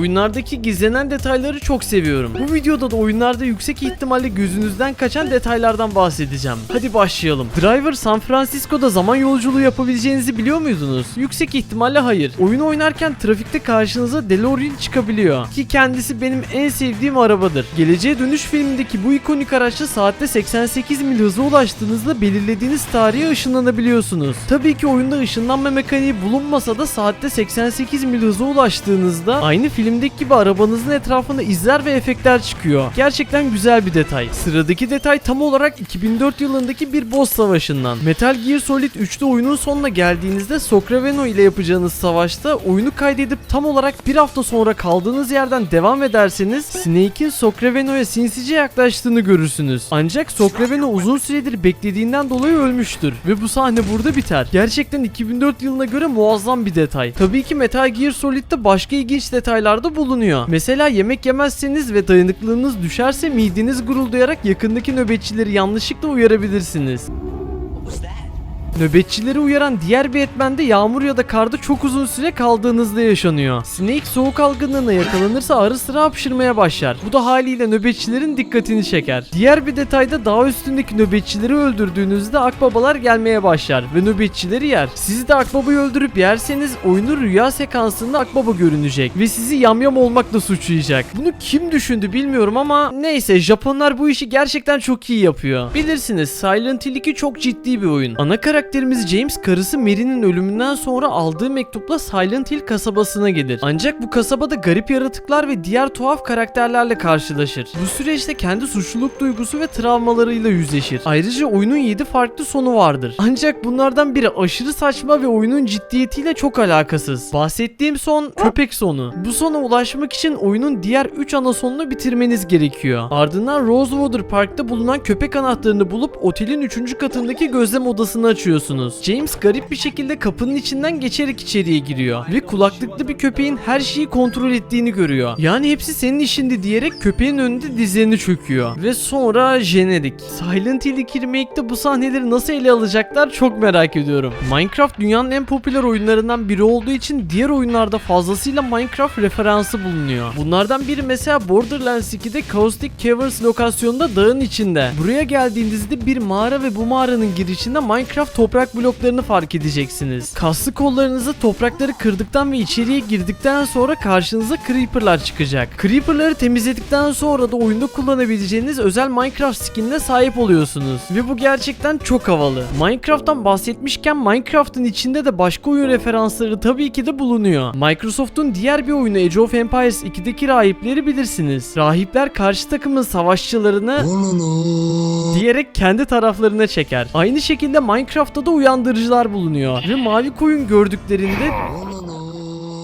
Oyunlardaki gizlenen detayları çok seviyorum. Bu videoda da oyunlarda yüksek ihtimalle gözünüzden kaçan detaylardan bahsedeceğim. Hadi başlayalım. Driver San Francisco'da zaman yolculuğu yapabileceğinizi biliyor muydunuz? Yüksek ihtimalle hayır. Oyunu oynarken trafikte karşınıza DeLorean çıkabiliyor. Ki kendisi benim en sevdiğim arabadır. Geleceğe Dönüş filmindeki bu ikonik araçla saatte 88 mil hıza ulaştığınızda belirlediğiniz tarihe ışınlanabiliyorsunuz. Tabii ki oyunda ışınlanma mekaniği bulunmasa da saatte 88 mil hıza ulaştığınızda aynı filmdeki gibi arabanızın etrafında izler ve efektler çıkıyor. Gerçekten güzel bir detay. Sıradaki detay tam olarak 2004 yılındaki bir boss savaşından. Metal Gear Solid 3'te oyunun sonuna geldiğinizde Socraveno ile yapacağınız savaşta oyunu kaydedip tam olarak bir hafta sonra kaldığınız yerden devam ederseniz Snake'in Socraveno'ya sinsice yaklaştığını görürsünüz. Ancak Socraveno uzun süredir beklediğinden dolayı ölmüştür ve bu sahne burada biter. Gerçekten 2004 yılına göre muazzam bir detay. Tabii ki Metal Gear Solid'de başka ilginç detaylar da bulunuyor. Mesela yemek yemezseniz ve dayanıklılığınız düşerse mideniz guruldayarak yakındaki nöbetçileri yanlışlıkla uyarabilirsiniz. Nöbetçileri uyaran diğer bir etmen de yağmur ya da karda çok uzun süre kaldığınızda yaşanıyor. Snake soğuk algınlığına yakalanırsa ara sıra hapşırmaya başlar. Bu da haliyle nöbetçilerin dikkatini çeker. Diğer bir detayda dağ üstündeki nöbetçileri öldürdüğünüzde akbabalar gelmeye başlar ve nöbetçileri yer. Siz de akbabayı öldürüp yerseniz oyunun rüya sekansında akbaba görünecek ve sizi yamyam olmakla suçlayacak. Bunu kim düşündü bilmiyorum ama neyse Japonlar bu işi gerçekten çok iyi yapıyor. Bilirsiniz Silent Hill 2 çok ciddi bir oyun. Ana karakterimiz James karısı Mary'nin ölümünden sonra aldığı mektupla Silent Hill kasabasına gelir. Ancak bu kasabada garip yaratıklar ve diğer tuhaf karakterlerle karşılaşır. Bu süreçte kendi suçluluk duygusu ve travmalarıyla yüzleşir. Ayrıca oyunun 7 farklı sonu vardır. Ancak bunlardan biri aşırı saçma ve oyunun ciddiyetiyle çok alakasız. Bahsettiğim son köpek sonu. Bu sona ulaşmak için oyunun diğer 3 ana sonunu bitirmeniz gerekiyor. Ardından Rosewater Park'ta bulunan köpek anahtarını bulup otelin 3. katındaki gözlem odasını açıyorsunuz. James garip bir şekilde kapının içinden geçerek içeriye giriyor ve kulaklıklı bir köpeğin her şeyi kontrol ettiğini görüyor. Yani hepsi senin işindi diyerek köpeğin önünde dizlerini çöküyor. Ve sonra jenerik. Silent Hill 2 Remake'de bu sahneleri nasıl ele alacaklar çok merak ediyorum. Minecraft dünyanın en popüler oyunlarından biri olduğu için diğer oyunlarda fazlasıyla Minecraft referansı bulunuyor. Bunlardan biri mesela Borderlands 2'de Caustic Caverns lokasyonunda dağın içinde. Buraya geldiğinizde bir mağara ve bu mağaranın girişinde Minecraft toprak bloklarını fark edeceksiniz. Kaslı kollarınızı toprakları kırdıktan ve içeriye girdikten sonra karşınıza Creeper'lar çıkacak. Creeper'ları temizledikten sonra da oyunda kullanabileceğiniz özel Minecraft skinine sahip oluyorsunuz. Ve bu gerçekten çok havalı. Minecraft'tan bahsetmişken Minecraft'ın içinde de başka oyun referansları tabii ki de bulunuyor. Microsoft'un diğer bir oyunu Age of Empires 2'deki rahipleri bilirsiniz. Rahipler karşı takımın savaşçılarını diyerek kendi taraflarına çeker. Aynı şekilde Minecraft'ta da uyandırıcılar bulunuyor. Ve mavi koyun gördüklerinde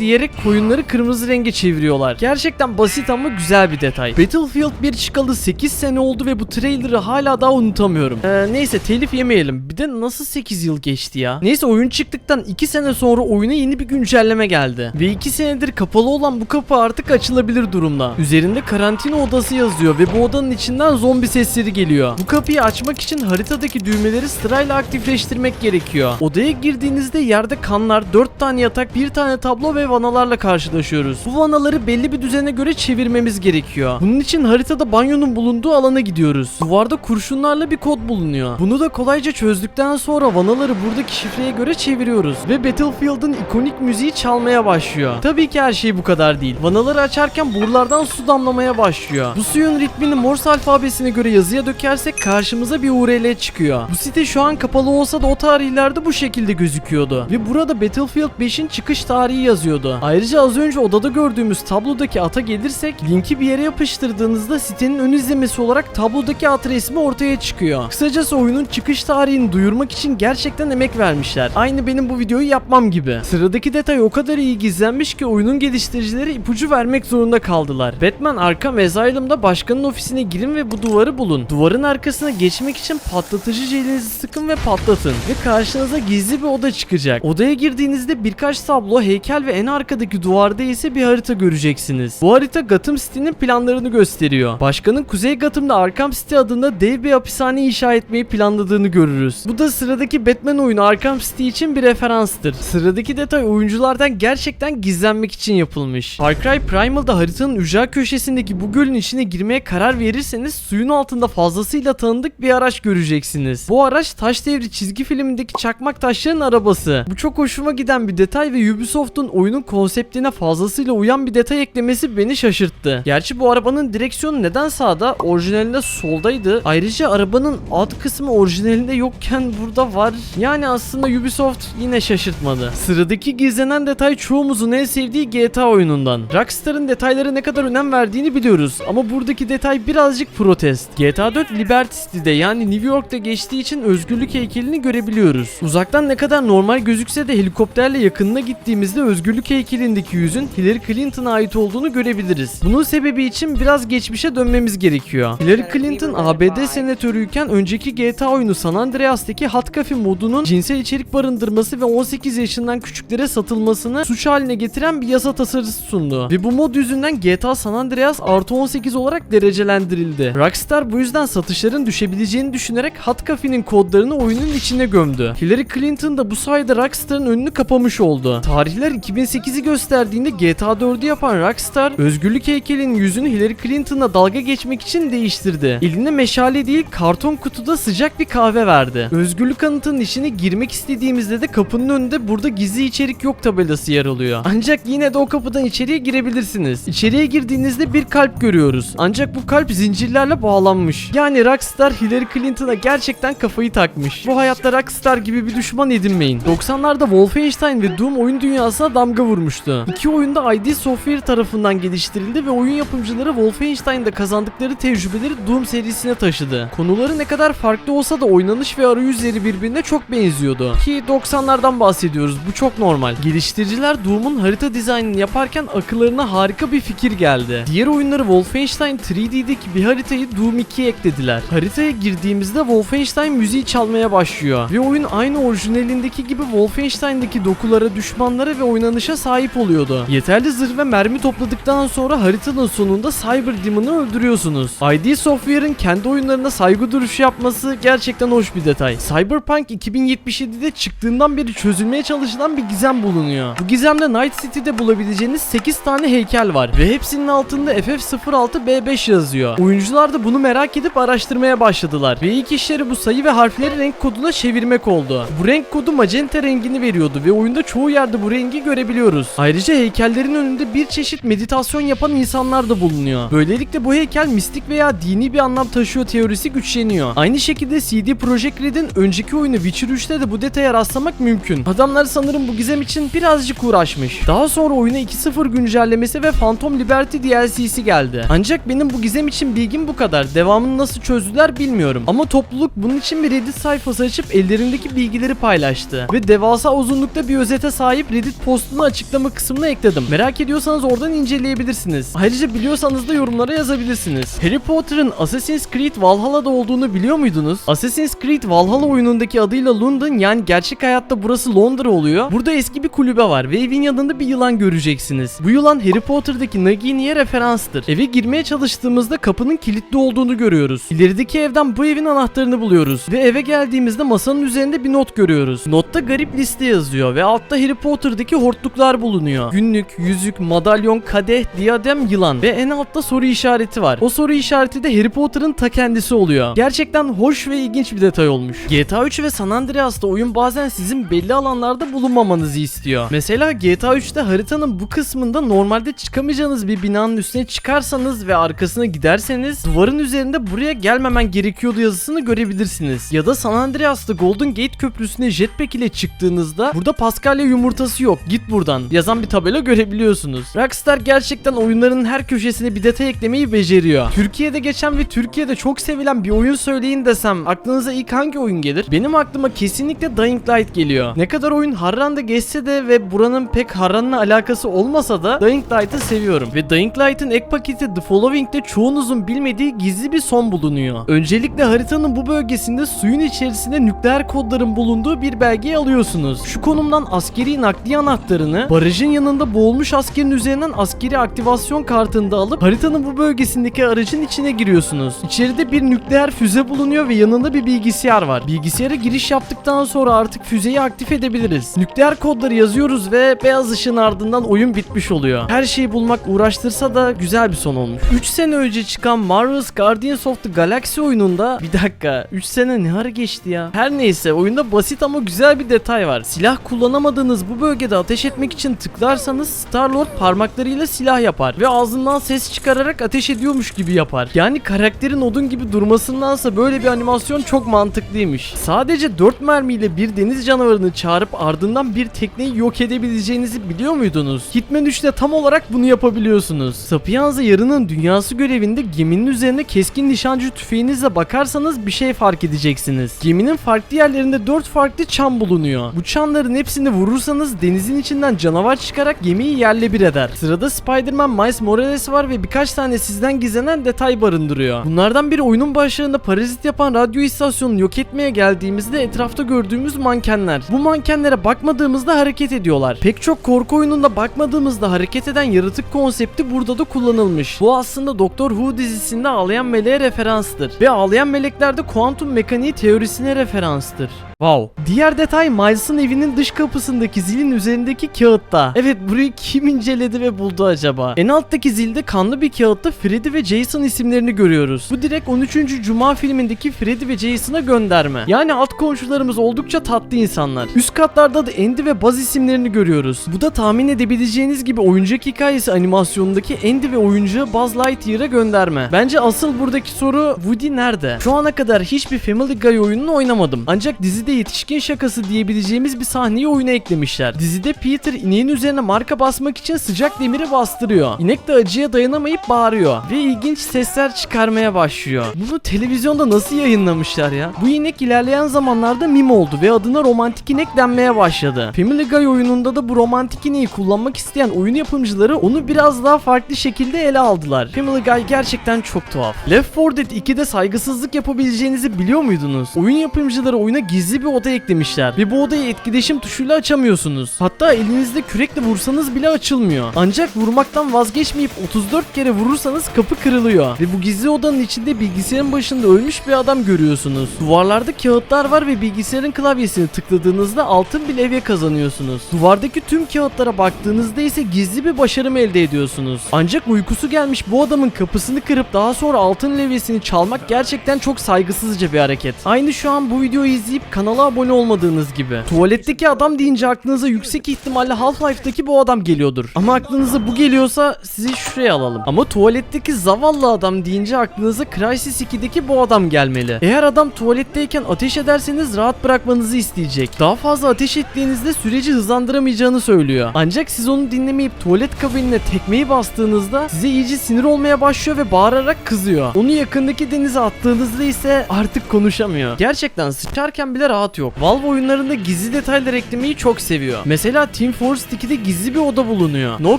diyerek koyunları kırmızı renge çeviriyorlar. Gerçekten basit ama güzel bir detay. Battlefield 1 çıkalı 8 sene oldu ve bu trailer'ı hala daha unutamıyorum. Ee, neyse telif yemeyelim. Bir de nasıl 8 yıl geçti ya? Neyse oyun çıktıktan 2 sene sonra oyuna yeni bir güncelleme geldi. Ve 2 senedir kapalı olan bu kapı artık açılabilir durumda. Üzerinde karantina odası yazıyor ve bu odanın içinden zombi sesleri geliyor. Bu kapıyı açmak için haritadaki düğmeleri sırayla aktifleştirmek gerekiyor. Odaya girdiğinizde yerde kanlar, 4 tane yatak, 1 tane tablo ve vanalarla karşılaşıyoruz. Bu vanaları belli bir düzene göre çevirmemiz gerekiyor. Bunun için haritada banyonun bulunduğu alana gidiyoruz. Duvarda kurşunlarla bir kod bulunuyor. Bunu da kolayca çözdükten sonra vanaları buradaki şifreye göre çeviriyoruz ve Battlefield'ın ikonik müziği çalmaya başlıyor. Tabii ki her şey bu kadar değil. Vanaları açarken borulardan su damlamaya başlıyor. Bu suyun ritmini Morse alfabesine göre yazıya dökersek karşımıza bir URL çıkıyor. Bu site şu an kapalı olsa da o tarihlerde bu şekilde gözüküyordu. Ve burada Battlefield 5'in çıkış tarihi yazıyordu. Ayrıca az önce odada gördüğümüz tablodaki ata gelirsek linki bir yere yapıştırdığınızda sitenin ön izlemesi olarak tablodaki at resmi ortaya çıkıyor. Kısacası oyunun çıkış tarihini duyurmak için gerçekten emek vermişler. Aynı benim bu videoyu yapmam gibi. Sıradaki detay o kadar iyi gizlenmiş ki oyunun geliştiricileri ipucu vermek zorunda kaldılar. Batman Arkham Asylum'da başkanın ofisine girin ve bu duvarı bulun. Duvarın arkasına geçmek için patlatıcı jelinizi sıkın ve patlatın. Ve karşınıza gizli bir oda çıkacak. Odaya girdiğinizde birkaç tablo, heykel ve en arkadaki duvarda ise bir harita göreceksiniz. Bu harita Gotham City'nin planlarını gösteriyor. Başkanın Kuzey Gotham'da Arkham City adında dev bir hapishane inşa etmeyi planladığını görürüz. Bu da sıradaki Batman oyunu Arkham City için bir referanstır. Sıradaki detay oyunculardan gerçekten gizlenmek için yapılmış. Far Cry Primal'da haritanın ücra köşesindeki bu gölün içine girmeye karar verirseniz suyun altında fazlasıyla tanıdık bir araç göreceksiniz. Bu araç Taş Devri çizgi filmindeki çakmak taşların arabası. Bu çok hoşuma giden bir detay ve Ubisoft'un oyunun konseptine fazlasıyla uyan bir detay eklemesi beni şaşırttı. Gerçi bu arabanın direksiyonu neden sağda? Orijinalinde soldaydı. Ayrıca arabanın alt kısmı orijinalinde yokken burada var. Yani aslında Ubisoft yine şaşırtmadı. Sıradaki gizlenen detay çoğumuzun en sevdiği GTA oyunundan. Rockstar'ın detaylara ne kadar önem verdiğini biliyoruz ama buradaki detay birazcık protest. GTA 4 Liberty City'de yani New York'ta geçtiği için özgürlük heykelini görebiliyoruz. Uzaktan ne kadar normal gözükse de helikopterle yakınına gittiğimizde özgürlük heykelindeki yüzün Hillary Clinton'a ait olduğunu görebiliriz. Bunun sebebi için biraz geçmişe dönmemiz gerekiyor. Hillary Clinton ABD senatörüyken önceki GTA oyunu San Andreas'taki Hot Coffee modunun cinsel içerik barındırması ve 18 yaşından küçüklere satılmasını suç haline getiren bir yasa tasarısı sundu. Ve bu mod yüzünden GTA San Andreas artı 18 olarak derecelendirildi. Rockstar bu yüzden satışların düşebileceğini düşünerek Hot Coffee'nin kodlarını oyunun içine gömdü. Hillary Clinton da bu sayede Rockstar'ın önünü kapamış oldu. Tarihler 2008'i gösterdiğinde GTA 4'ü yapan Rockstar, özgürlük heykelinin yüzünü Hillary Clinton'la dalga geçmek için değiştirdi. Eline meşale değil karton kutuda sıcak bir kahve verdi. Özgürlük anıtının içine girmek istediğimizde de kapının önünde burada gizli içerik yok tabelası yer alıyor. Ancak yine de o kapıdan içeriye girebilirsiniz. İçeriye girdiğinizde bir kalp görüyoruz. Ancak bu kalp zincirlerle bağlanmış. Yani Rockstar Hillary Clinton'a gerçekten kafayı takmış. Bu hayatta Rockstar gibi bir düşman edinmeyin. 90'larda Wolfenstein ve Doom oyun dünyasına damga vurmuştu. İki oyunda ID Software tarafından geliştirildi ve oyun yapımcıları Wolfenstein'da kazandıkları tecrübeleri Doom serisine taşıdı. Konuları ne kadar farklı olsa da oynanış ve arayüzleri birbirine çok benziyordu. Ki 90'lardan bahsediyoruz bu çok normal. Geliştiriciler Doom'un harita dizaynını yaparken akıllarına harika bir fikir geldi. Diğer oyunları Wolfenstein 3D'deki bir haritayı Doom 2'ye eklediler. Haritaya girdiğimizde Wolfenstein müziği çalmaya başlıyor ve oyun aynı orijinalindeki gibi Wolfenstein'deki dokulara, düşmanlara ve oynanışa sahip oluyordu. Yeterli zırh ve mermi topladıktan sonra haritanın sonunda Cyber Demon'ı öldürüyorsunuz. ID Software'ın kendi oyunlarına saygı duruşu yapması gerçekten hoş bir detay. Cyberpunk 2077'de çıktığından beri çözülmeye çalışılan bir gizem bulunuyor. Bu gizemde Night City'de bulabileceğiniz 8 tane heykel var ve hepsinin altında FF06B5 yazıyor. Oyuncular da bunu merak edip araştırmaya başladılar ve ilk işleri bu sayı ve harfleri renk koduna çevirmek oldu. Bu renk kodu magenta rengini veriyordu ve oyunda çoğu yerde bu rengi görebiliyoruz. Ayrıca heykellerin önünde bir çeşit meditasyon yapan insanlar da bulunuyor. Böylelikle bu heykel mistik veya dini bir anlam taşıyor teorisi güçleniyor. Aynı şekilde CD Projekt Red'in önceki oyunu Witcher 3'te de bu detaya rastlamak mümkün. Adamlar sanırım bu gizem için birazcık uğraşmış. Daha sonra oyuna 2.0 güncellemesi ve Phantom Liberty DLC'si geldi. Ancak benim bu gizem için bilgim bu kadar. Devamını nasıl çözdüler bilmiyorum. Ama topluluk bunun için bir Reddit sayfası açıp ellerindeki bilgileri paylaştı. Ve devasa uzunlukta bir özete sahip Reddit postunu açıklama kısmına ekledim. Merak ediyorsanız oradan inceleyebilirsiniz. Ayrıca biliyorsanız da yorumlara yazabilirsiniz. Harry Potter'ın Assassin's Creed Valhalla'da olduğunu biliyor muydunuz? Assassin's Creed Valhalla oyunundaki adıyla London yani gerçek hayatta burası Londra oluyor. Burada eski bir kulübe var ve evin yanında bir yılan göreceksiniz. Bu yılan Harry Potter'daki Nagini'ye referanstır. Eve girmeye çalıştığımızda kapının kilitli olduğunu görüyoruz. İlerideki evden bu evin anahtarını buluyoruz ve eve geldiğimizde masanın üzerinde bir not görüyoruz. Notta garip liste yazıyor ve altta Harry Potter'daki hortluklar bulunuyor. Günlük, yüzük, madalyon, kadeh, diadem, yılan ve en altta soru işareti var. O soru işareti de Harry Potter'ın ta kendisi oluyor. Gerçekten hoş ve ilginç bir detay olmuş. GTA 3 ve San Andreas'ta oyun bazen sizin belli alanlarda bulunmamanızı istiyor. Mesela GTA 3'te haritanın bu kısmında normalde çıkamayacağınız bir binanın üstüne çıkarsanız ve arkasına giderseniz duvarın üzerinde buraya gelmemen gerekiyordu yazısını görebilirsiniz. Ya da San Andreas'ta Golden Gate Köprüsü'ne jetpack ile çıktığınızda burada Paskalya yumurtası yok git buradan yazan bir tabela görebiliyorsunuz. Rockstar gerçekten oyunların her köşesine bir detay eklemeyi beceriyor. Türkiye'de geçen ve Türkiye'de çok sevilen bir oyun söyleyin desem aklınıza ilk hangi oyun gelir? Benim aklıma kesinlikle Dying Light geliyor. Ne kadar oyun Harran'da geçse de ve buranın pek Harran'la alakası olmasa da Dying Light'ı seviyorum. Ve Dying Light'ın ek paketi The Following'de çoğunuzun bilmediği gizli bir son bulunuyor. Öncelikle haritanın bu bölgesinde suyun içerisinde nükleer kodların bulunduğu bir belgeyi alıyorsunuz. Şu konumdan askeri nakliye anahtarını kartını barajın yanında boğulmuş askerin üzerinden askeri aktivasyon kartını da alıp haritanın bu bölgesindeki aracın içine giriyorsunuz. İçeride bir nükleer füze bulunuyor ve yanında bir bilgisayar var. Bilgisayara giriş yaptıktan sonra artık füzeyi aktif edebiliriz. Nükleer kodları yazıyoruz ve beyaz ışığın ardından oyun bitmiş oluyor. Her şeyi bulmak uğraştırsa da güzel bir son olmuş. 3 sene önce çıkan Marvel's Guardians of the Galaxy oyununda bir dakika 3 sene ne ara geçti ya. Her neyse oyunda basit ama güzel bir detay var. Silah kullanamadığınız bu bölgede ateş etmek için tıklarsanız Star-Lord parmaklarıyla silah yapar ve ağzından ses çıkararak ateş ediyormuş gibi yapar. Yani karakterin odun gibi durmasındansa böyle bir animasyon çok mantıklıymış. Sadece 4 mermiyle bir deniz canavarını çağırıp ardından bir tekneyi yok edebileceğinizi biliyor muydunuz? Hitman 3'te tam olarak bunu yapabiliyorsunuz. Sapienza yarının dünyası görevinde geminin üzerine keskin nişancı tüfeğinizle bakarsanız bir şey fark edeceksiniz. Geminin farklı yerlerinde 4 farklı çan bulunuyor. Bu çanların hepsini vurursanız denizin içinden canavar çıkarak gemiyi yerle bir eder. Sırada Spider-Man Miles Morales var ve birkaç tane sizden gizlenen detay barındırıyor. Bunlardan biri oyunun başlarında parazit yapan radyo istasyonunu yok etmeye geldiğimizde etrafta gördüğümüz mankenler. Bu mankenlere bakmadığımızda hareket ediyorlar. Pek çok korku oyununda bakmadığımızda hareket eden yaratık konsepti burada da kullanılmış. Bu aslında Doctor Who dizisinde ağlayan meleğe referanstır. Ve ağlayan melekler de kuantum mekaniği teorisine referanstır. Wow. Diğer detay Miles'ın evinin dış kapısındaki zilin üzerindeki kağıtta. Evet burayı kim inceledi ve buldu acaba? En alttaki zilde kanlı bir kağıtta Freddy ve Jason isimlerini görüyoruz. Bu direkt 13. Cuma filmindeki Freddy ve Jason'a gönderme. Yani alt komşularımız oldukça tatlı insanlar. Üst katlarda da Andy ve Buzz isimlerini görüyoruz. Bu da tahmin edebileceğiniz gibi oyuncak hikayesi animasyonundaki Andy ve oyuncağı Buzz Lightyear'a gönderme. Bence asıl buradaki soru Woody nerede? Şu ana kadar hiçbir Family Guy oyununu oynamadım. Ancak dizide yetişkin şakası diyebileceğimiz bir sahneyi oyuna eklemişler. Dizide Peter ineğin üzerine marka basmak için sıcak demiri bastırıyor. İnek de acıya dayanamayıp bağırıyor ve ilginç sesler çıkarmaya başlıyor. Bunu televizyonda nasıl yayınlamışlar ya? Bu inek ilerleyen zamanlarda mim oldu ve adına romantik inek denmeye başladı. Family Guy oyununda da bu romantik ineği kullanmak isteyen oyun yapımcıları onu biraz daha farklı şekilde ele aldılar. Family Guy gerçekten çok tuhaf. Left 4 Dead 2'de saygısızlık yapabileceğinizi biliyor muydunuz? Oyun yapımcıları oyuna gizli bir oda eklemişler ve bu odayı etkileşim tuşuyla açamıyorsunuz. Hatta elinizde kürekle vursanız bile açılmıyor. Ancak vurmaktan vazgeçmeyip 34 kere vurursanız kapı kırılıyor ve bu gizli odanın içinde bilgisayarın başında ölmüş bir adam görüyorsunuz. Duvarlarda kağıtlar var ve bilgisayarın klavyesini tıkladığınızda altın bir levye kazanıyorsunuz. Duvardaki tüm kağıtlara baktığınızda ise gizli bir başarım elde ediyorsunuz. Ancak uykusu gelmiş bu adamın kapısını kırıp daha sonra altın levyesini çalmak gerçekten çok saygısızca bir hareket. Aynı şu an bu videoyu izleyip kanala abone olmadığınız gibi. Tuvaletteki adam deyince aklınıza yüksek ihtimalle Half-Life'daki bu adam geliyordur. Ama aklınıza bu geliyorsa sizi şuraya alalım. Ama tuvaletteki zavallı adam deyince aklınıza Crysis 2'deki bu adam gelmeli. Eğer adam tuvaletteyken ateş ederseniz rahat bırakmanızı isteyecek. Daha fazla ateş ettiğinizde süreci hızlandıramayacağını söylüyor. Ancak siz onu dinlemeyip tuvalet kabinine tekmeyi bastığınızda size iyice sinir olmaya başlıyor ve bağırarak kızıyor. Onu yakındaki denize attığınızda ise artık konuşamıyor. Gerçekten sıçarken bile rahat yok. Valve oyunlarında gizli detaylar eklemeyi çok seviyor. Mesela Team Fortress 2'de gizli bir oda bulunuyor. No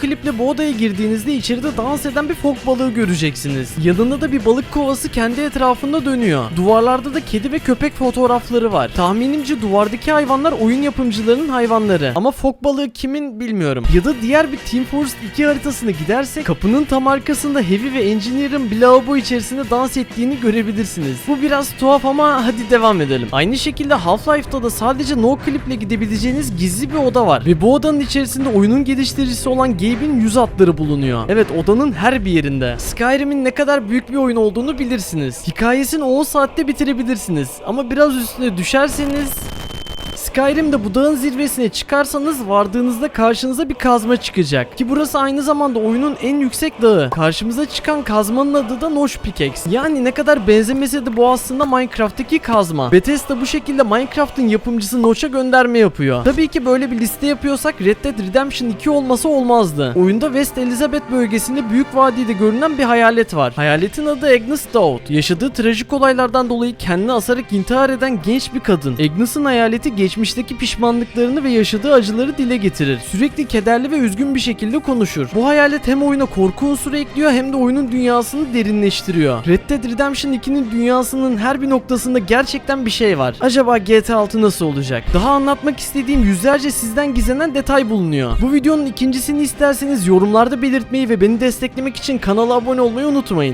clip'le bu odaya girdiğinizde içeride dans eden bir fok balığı göreceksiniz. Yanında da bir balık kovası kendi etrafında dönüyor. Duvarlarda da kedi ve köpek fotoğrafları var. Tahminimce duvardaki hayvanlar oyun yapımcılarının hayvanları. Ama fok balığı kimin bilmiyorum. Ya da diğer bir Team Fortress 2 haritasına gidersek kapının tam arkasında Heavy ve Engineer'ın bir lavabo içerisinde dans ettiğini görebilirsiniz. Bu biraz tuhaf ama hadi devam edelim. Aynı şekilde Half-Life'da da sadece no clip'le gidebileceğiniz gizli bir oda var. Ve bu odanın içerisinde oyunun geliştiricisi olan Gabe'in yüz hatları bulunuyor. Evet odanın her bir yerinde. Skyrim'in ne kadar büyük bir oyun olduğunu bilirsiniz. Hikayesini 10 saatte bitirebilirsiniz. Ama biraz üstüne düşerseniz Skyrim'de bu dağın zirvesine çıkarsanız vardığınızda karşınıza bir kazma çıkacak. Ki burası aynı zamanda oyunun en yüksek dağı. Karşımıza çıkan kazmanın adı da Nosh Pickaxe. Yani ne kadar benzemese de bu aslında Minecraft'taki kazma. Bethesda bu şekilde Minecraft'ın yapımcısı Nosh'a gönderme yapıyor. Tabii ki böyle bir liste yapıyorsak Red Dead Redemption 2 olması olmazdı. Oyunda West Elizabeth bölgesinde büyük vadide görünen bir hayalet var. Hayaletin adı Agnes Daud. Yaşadığı trajik olaylardan dolayı kendini asarak intihar eden genç bir kadın. Agnes'ın hayaleti geçmiş geçmişteki pişmanlıklarını ve yaşadığı acıları dile getirir. Sürekli kederli ve üzgün bir şekilde konuşur. Bu hayalet hem oyuna korku unsuru ekliyor hem de oyunun dünyasını derinleştiriyor. Red Dead Redemption 2'nin dünyasının her bir noktasında gerçekten bir şey var. Acaba GTA 6 nasıl olacak? Daha anlatmak istediğim yüzlerce sizden gizlenen detay bulunuyor. Bu videonun ikincisini isterseniz yorumlarda belirtmeyi ve beni desteklemek için kanala abone olmayı unutmayın.